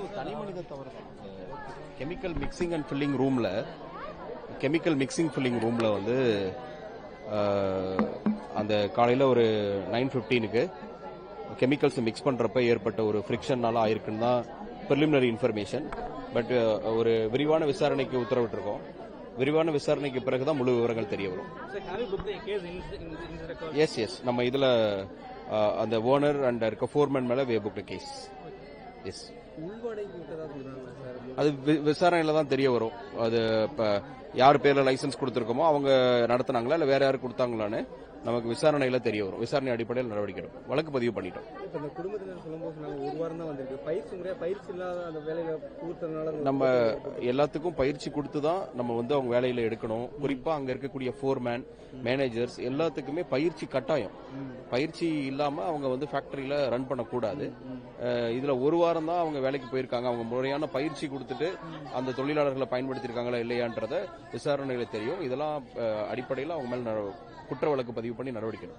ஒரு தனி மனித தவறு தான். கெமிக்கல் மிக்சிங் அண்ட் ஃபில்லிங் ரூம்ல கெமிக்கல் மிக்சிங் ஃபில்லிங் ரூம்ல வந்து அந்த காலையில ஒரு நைன் ஃபிஃப்டீனுக்கு கெமிக்கல்ஸ் மிக்ஸ் பண்றப்ப ஏற்பட்ட ஒரு ஃப்ரிக்ஷன்னால ஆயிருக்குன்னு தான் ப்ரிலிமினரி இன்ஃபர்மேஷன் பட் ஒரு விரிவான விசாரணைக்கு உத்தரவிட்டிருக்கோம். விரிவான விசாரணைக்கு பிறகுதான் முழு விவரங்கள் தெரிய வரும்? எஸ் எஸ் நம்ம இதுல அந்த ஓனர் அண்ட் இருக்க ஃபோர்மேன் மேல வே புக் கேஸ் எஸ் அது விசாரணையில தான் தெரிய வரும். அது இப்ப யார் பேர்ல லைசென்ஸ் கொடுத்திருக்கோமோ அவங்க நடத்துனாங்களா இல்ல வேற யாரு கொடுத்தாங்களான்னு நமக்கு விசாரணையில தெரிய வரும். விசாரணை அடிப்படையில் நடவடிக்கை எடுப்போம் வழக்கு பதிவு பண்ணிட்டோம். நம்ம எல்லாத்துக்கும் பயிற்சி கொடுத்து தான் நம்ம வந்து அவங்க வேலையில எடுக்கணும். குறிப்பா அங்க இருக்கக்கூடிய ஃபோர்மேன் மேனேஜர்ஸ் எல்லாத்துக்குமே பயிற்சி கட்டாயம். பயிற்சி இல்லாம அவங்க வந்து ஃபேக்டரியில ரன் பண்ணக்கூடாது. இதுல ஒரு வாரம் தான் அவங்க வேலைக்கு போயிருக்காங்க. அவங்க முறையான பயிற்சி கொடுத்துட்டு அந்த தொழிலாளர்களை பயன்படுத்தியிருக்காங்களா இல்லையான்றத விசாரணையில தெரியும். இதெல்லாம் அடிப்படையில் அவங்க மேல குற்ற வழக்கு பதிவு பண்ணி நடவடிக்கை